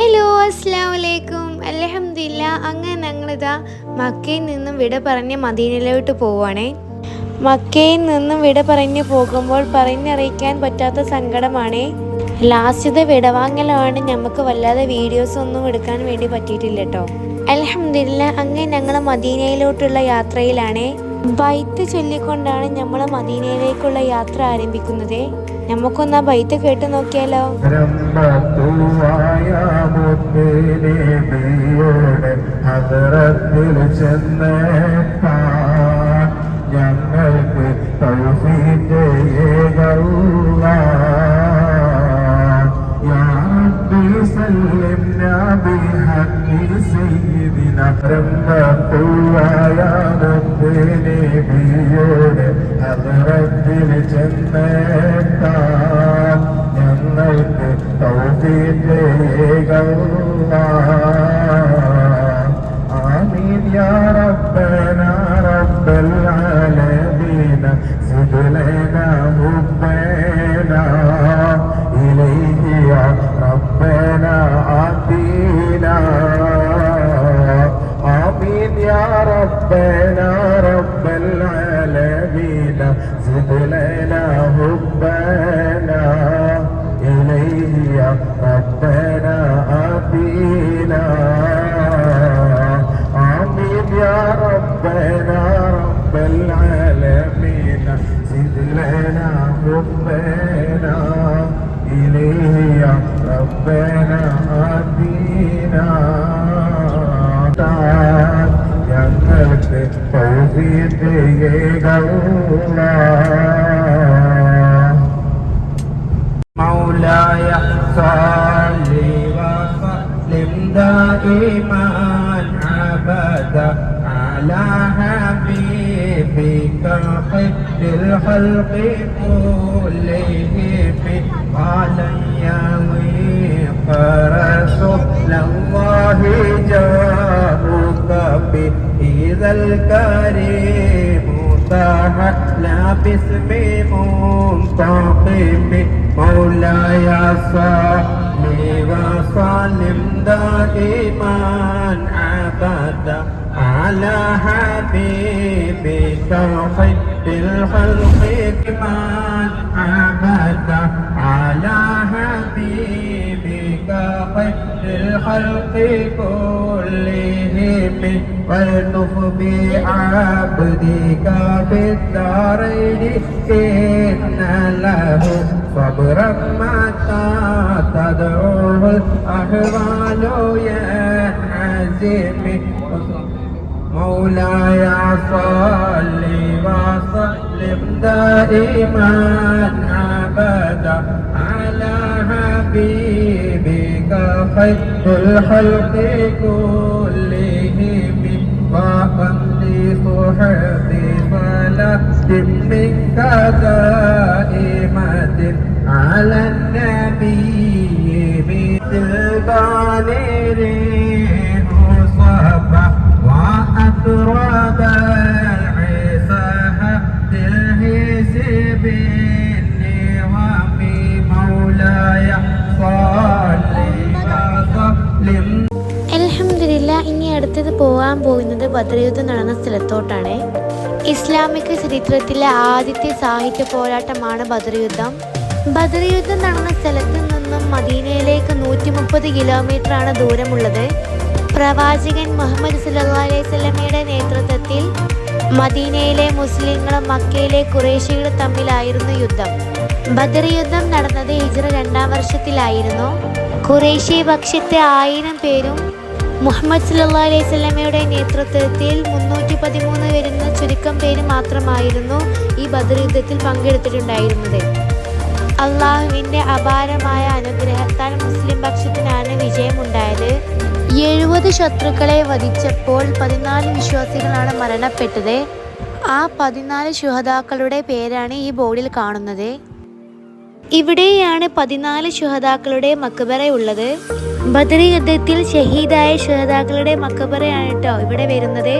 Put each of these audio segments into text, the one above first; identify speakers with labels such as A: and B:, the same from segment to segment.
A: Hello അസ്സാം വലൈക്കും അലഹമില്ല അങ്ങനെ ഞങ്ങളിതാ മക്കയിൽ നിന്നും വിട പറഞ്ഞ് മദീനയിലോട്ട് പോവുകയാണേ മക്കയിൽ നിന്നും വിട പറഞ്ഞ് പോകുമ്പോൾ പറഞ്ഞറിയിക്കാൻ പറ്റാത്ത സങ്കടമാണേ. ലാസ്റ്റത്തെ വിടവാങ്ങലാണ് നമുക്ക് വല്ലാതെ വീഡിയോസ് ഒന്നും എടുക്കാൻ വേണ്ടി പറ്റിയിട്ടില്ല കേട്ടോ അലഹമില്ല അങ്ങനെ ഞങ്ങൾ മദീനയിലോട്ടുള്ള യാത്രയിലാണേ. ബൈത്ത് ചൊല്ലിക്കൊണ്ടാണ് നമ്മൾ മദീനയിലേക്കുള്ള യാത്ര ആരംഭിക്കുന്നത്. നമുക്കൊന്ന് ആ ബൈത്ത് കേട്ട് നോക്കിയാലോ?
B: രംഭത്തുവായ സയ്യിദിനാ ബിയോട് അത് ഹദറത്തിൽ ചെന്നേക്കാൻ ربنا رب العالمين زد لنا مولاي صل وسلم دائما أبدا على حبيبك خير الخلق كلهم يا ويق رسول الله جاءك بإذا الكريم تحلى باسم منتقم. مولاي صل وسلم دائما أبدا. على حبيبك خير الخلق كمان أبدا. على حبيبك خير الخلق كلهم والطف بعبدك في الدارين. إن له صبرا متى تدعوه الأحوال يا عزيم مولاي صل وسلم دائما ابدا على حبيبك خير الخلق كلهم وقضي صحبي صلاة منك دائمة على النبي
A: ഇനി അടുത്തത് പോകാൻ പോകുന്നത് ബദ്രയുദ്ധം നടന്ന സ്ഥലത്തോട്ടാണ്. ഇസ്ലാമിക ചരിത്രത്തിലെ ആദ്യത്തെ സാഹിത്യ പോരാട്ടമാണ് ബദ്രയുദ്ധം ബദ്രയുദ്ധം നടന്ന സ്ഥലത്ത് നിന്നും മദീനയിലേക്ക് നൂറ്റി മുപ്പത് കിലോമീറ്റർ ആണ് ദൂരമുള്ളത്. പ്രവാചകൻ മുഹമ്മദ് സ്വലമയുടെ നേതൃത്വത്തിൽ മദീനയിലെ മുസ്ലിങ്ങളും മക്കയിലെ കുറേശികളും തമ്മിലായിരുന്നു യുദ്ധം. ബദർ യുദ്ധം നടന്നത് ഹിജ്റ രണ്ടാം വർഷത്തിലായിരുന്നു. കുറേശ്യ പക്ഷത്തെ ആയിരം പേരും മുഹമ്മദ് സല്ലാ അലൈഹി സ്വലമയുടെ നേതൃത്വത്തിൽ മുന്നൂറ്റി പതിമൂന്ന് വരുന്ന ചുരുക്കം പേര് മാത്രമായിരുന്നു ഈ ബദർ യുദ്ധത്തിൽ പങ്കെടുത്തിട്ടുണ്ടായിരുന്നത്. അള്ളാഹുവിന്റെ അപാരമായ അനുഗ്രഹത്താൽ മുസ്ലിം പക്ഷത്തിനാണ് വിജയമുണ്ടായത്. എഴുപത് ശത്രുക്കളെ വധിച്ചപ്പോൾ പതിനാല് വിശ്വാസികളാണ് മരണപ്പെട്ടത്. ആ പതിനാല് ശുഹതാക്കളുടെ പേരാണ് ഈ ബോർഡിൽ കാണുന്നത്. ഇവിടെയാണ് പതിനാല് ശുഹതാക്കളുടെ മക്കബറ ഉള്ളത് ബദറി യുദ്ധത്തിൽ ഷഹീദായ ശ്രോതാക്കളുടെ മക്കബറയാണ് കേട്ടോ ഇവിടെ വരുന്നത്.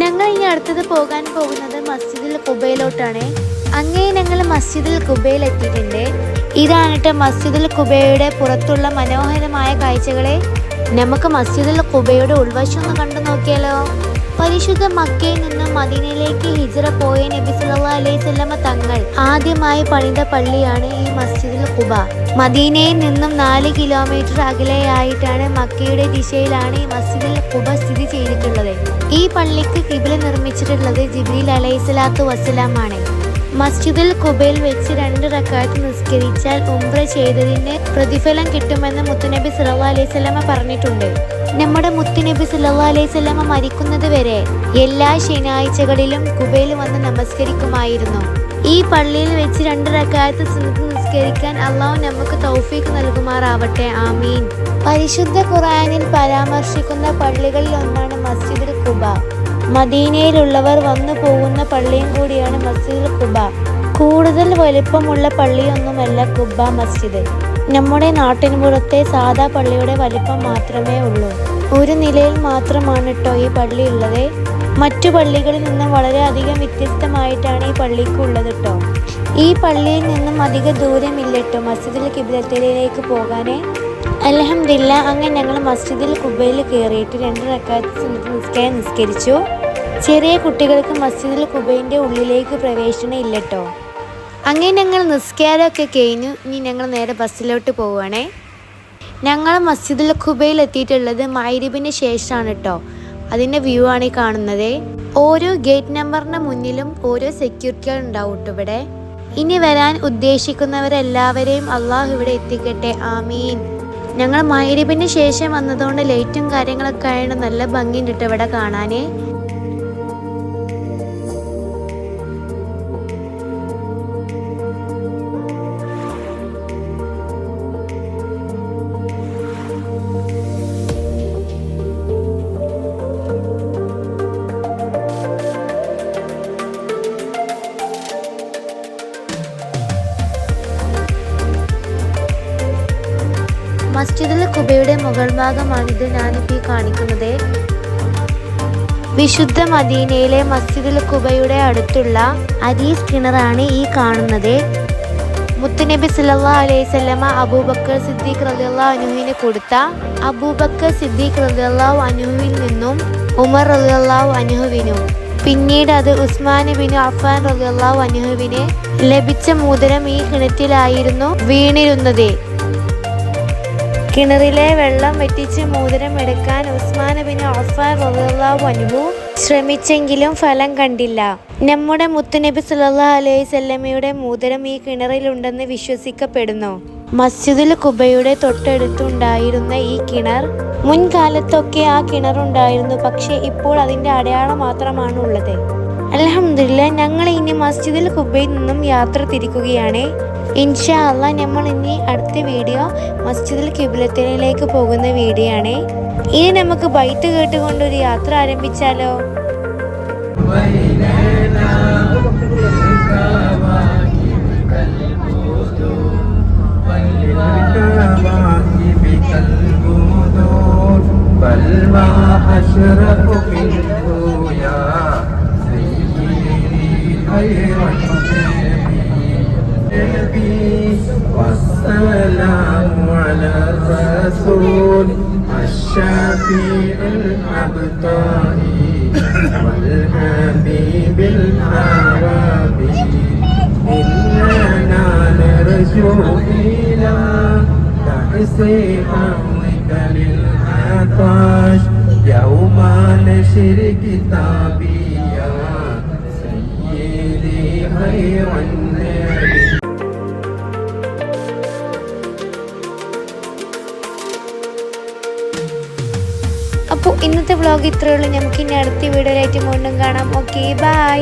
A: ഞങ്ങൾ ഇനി അടുത്തത് പോകാൻ പോകുന്നത് മസ്ജിദിൽ കുബയിലോട്ടാണ് അങ്ങനെ ഞങ്ങൾ മസ്ജിദുൽ കുബയിൽ എത്തിയിട്ടുണ്ട്. ഇതാണ് മസ്ജിദുൽ കുബയുടെ പുറത്തുള്ള മനോഹരമായ കാഴ്ചകളെ നമുക്ക് മസ്ജിദുൽ കുബയുടെ ഉൾവശം ഒന്ന് കണ്ടു നോക്കിയാലോ? പരിശുദ്ധ മക്കയിൽ നിന്ന് മദീനയിലേക്ക് ഹിജറ പോയ നബി സല്ലല്ലാഹു അലൈഹി തങ്ങൾ ആദ്യമായി പണിത പള്ളിയാണ് ഈ മസ്ജിദുൽ കുബ. മദീനയിൽ നിന്നും നാല് കിലോമീറ്റർ അകലെയായിട്ടാണ് മക്കയുടെ ദിശയിലാണ് ഈ മസ്ജിദുൽ കുബ സ്ഥിതി ചെയ്തിട്ടുള്ളത്. ഈ പള്ളിക്ക് കിബില നിർമ്മിച്ചിട്ടുള്ളത് ജിബ്രീൽ അലൈഹി സ്വലാത്തു വസ്സലാമാണ്. മസ്ജിദുൽ കുബയിൽ വെച്ച് രണ്ട് റക്കാത്ത് നിസ്കരിച്ചാൽ ഉംറ ചെയ്തതിന് പ്രതിഫലം കിട്ടുമെന്ന് മുത്തുനബി സല്ലാ അലൈഹി വസല്ലമ പറഞ്ഞിട്ടുണ്ട്. നമ്മുടെ മുത്തുനബി സല്ലാ അലൈഹി വസല്ലമ മരിക്കുന്നത് വരെ എല്ലാ ശനിയാഴ്ചകളിലും കുബയിൽ വന്ന് നമസ്കരിക്കുമായിരുന്നു. ഈ പള്ളിയിൽ വെച്ച് രണ്ട് റക്കാത്ത് സുന്നത്ത് നിസ്കരിക്കാൻ അള്ളാഹു നമുക്ക് തൗഫീഖ് നൽകുമാറാവട്ടെ. ആമീൻ. പരിശുദ്ധ ഖുറാനിൽ പരാമർശിക്കുന്ന പള്ളികളിൽ ഒന്നാണ് മസ്ജിദുൽ കുബ. മദീനയിലുള്ളവർ വന്നു പോകുന്ന പള്ളിയും കൂടിയാണ് മസ്ജിദ് കുബ കൂടുതൽ വലിപ്പമുള്ള പള്ളിയൊന്നുമല്ല കുബ മസ്ജിദ്. നമ്മുടെ നാട്ടിൻപുറത്തെ സാധാ പള്ളിയുടെ വലിപ്പം മാത്രമേ ഉള്ളൂ. ഒരു നിലയിൽ മാത്രമാണ് കേട്ടോ ഈ പള്ളി ഉള്ളത്. മറ്റു പള്ളികളിൽ നിന്നും വളരെയധികം വ്യത്യസ്തമായിട്ടാണ് ഈ പള്ളിക്ക് ഉള്ളത് കേട്ടോ ഈ പള്ളിയിൽ നിന്നും അധിക ദൂരമില്ല കേട്ടോ മസ്ജിദുൽ കിബിലത്തിലേക്ക് പോകാനേ. അലഹമില്ല അങ്ങനെ ഞങ്ങൾ മസ്ജിദിൽ കുബയിൽ കയറിയിട്ട് രണ്ട് റക്കാത്ത് നിസ്കാരം നിസ്കരിച്ചു. ചെറിയ കുട്ടികൾക്ക് മസ്ജിദിൽ കുബൈന്റെ ഉള്ളിലേക്ക് പ്രവേശനം ഇല്ലട്ടോ. അങ്ങനെ ഞങ്ങൾ നിസ്കാരമൊക്കെ കഴിഞ്ഞു. ഇനി ഞങ്ങൾ നേരെ ബസ്സിലോട്ട് പോവുകയാണേ. ഞങ്ങൾ മസ്ജിദുൽ ഖുബയിൽ എത്തിയിട്ടുള്ളത് മൈരിബിന് ശേഷമാണ് കേട്ടോ അതിന്റെ വ്യൂ ആണ് ഈ കാണുന്നത്. ഓരോ ഗേറ്റ് നമ്പറിന് മുന്നിലും ഓരോ സെക്യൂരിറ്റികൾ ഉണ്ടാവും കേട്ടോ ഇവിടെ. ഇനി വരാൻ ഉദ്ദേശിക്കുന്നവരെല്ലാവരെയും അള്ളാഹു ഇവിടെ എത്തിക്കട്ടെ. ആമീൻ. ഞങ്ങൾ മൈരിപ്പിന് ശേഷം വന്നതുകൊണ്ട് ലൈറ്റും കാര്യങ്ങളൊക്കെ ആയതുകൊണ്ട് നല്ല ഭംഗിയുണ്ട് കേട്ടോ ഇവിടെ കാണാനേ. കുബയുടെ മുകൾ ഭാഗമാണിത് ഞാനിപ്പോൾ കാണിക്കുന്നത്. വിശുദ്ധ മദീനയിലെ മസ്ജിദിൽ കുബയുടെ അടുത്തുള്ള അരീസ് കിണറാണ് ഈ കാണുന്നത്. മുത്തുനബി സല്ലാ അലൈഹി വസല്ലമ അബൂബക്കർ സിദ്ദീഖ് റളിയല്ലാഹു അനുവിന് കൊടുത്ത അബൂബക്കർ സിദ്ദീഖ് റളിയല്ലാഹു അൻഹുവിൽ നിന്നും ഉമർ റളിയല്ലാഹു അനുഹുവിനും പിന്നീട് അത് ഉസ്മാൻ ബിൻ അഫാൻ റളിയല്ലാഹു അനുഹുവിന് ലഭിച്ച മോതിരം ഈ കിണറ്റിലായിരുന്നു വീണിരുന്നത്. കിണറിലെ വെള്ളം വെട്ടിച്ച് മോതിരം എടുക്കാൻ ഉസ്മാൻ ബിൻ അഫ്ഫാൻ റളിയല്ലാഹു അൻഹു ശ്രമിച്ചെങ്കിലും ഫലം കണ്ടില്ല. നമ്മുടെ മുത്തുനബി സല്ലല്ലാഹു അലൈഹി വസല്ലമയുടെ മോതിരം ഈ കിണറിലുണ്ടെന്ന് വിശ്വസിക്കപ്പെടുന്നു. മസ്ജിദുൽ കുബയുടെ തൊട്ടടുത്തുണ്ടായിരുന്ന ഈ കിണർ മുൻകാലത്തൊക്കെ ആ കിണറുണ്ടായിരുന്നു പക്ഷേ ഇപ്പോൾ അതിന്റെ അടയാളം മാത്രമാണ് ഉള്ളത്. അലഹമില്ല ഞങ്ങൾ ഇനി മസ്ജിദുൽ കുബയിൽ നിന്നും യാത്ര തിരിക്കുകയാണ്. ഇൻഷാ അല്ല നമ്മൾ ഇനി അടുത്ത വീഡിയോ മസ്ജിദുൽ കിബിലത്തിലേക്ക് പോകുന്ന വീഡിയോ ആണ് ഇനി നമുക്ക് ബൈറ്റ് കേട്ടുകൊണ്ട് ഒരു യാത്ര ആരംഭിച്ചാലോ
B: بيننا بالكواكب كالبدور وللكواكب كالبدور بل ما أشرف منه يا سيدي خير النبي والسلام على الرسول الشفيع الأبطال والحبيب الحوابي إننا نرجو إلى تحسي حظك للعطاش يوم نشر كتابي يا سيدي خير النبي.
A: അപ്പോൾ ഇന്നത്തെ വ്ളോഗ് ഇത്രയേ ഉള്ളൂ. നമുക്ക് ഇനി അടുത്ത വീഡിയോയിലായിട്ട് വീണ്ടും കാണാം. Okay bye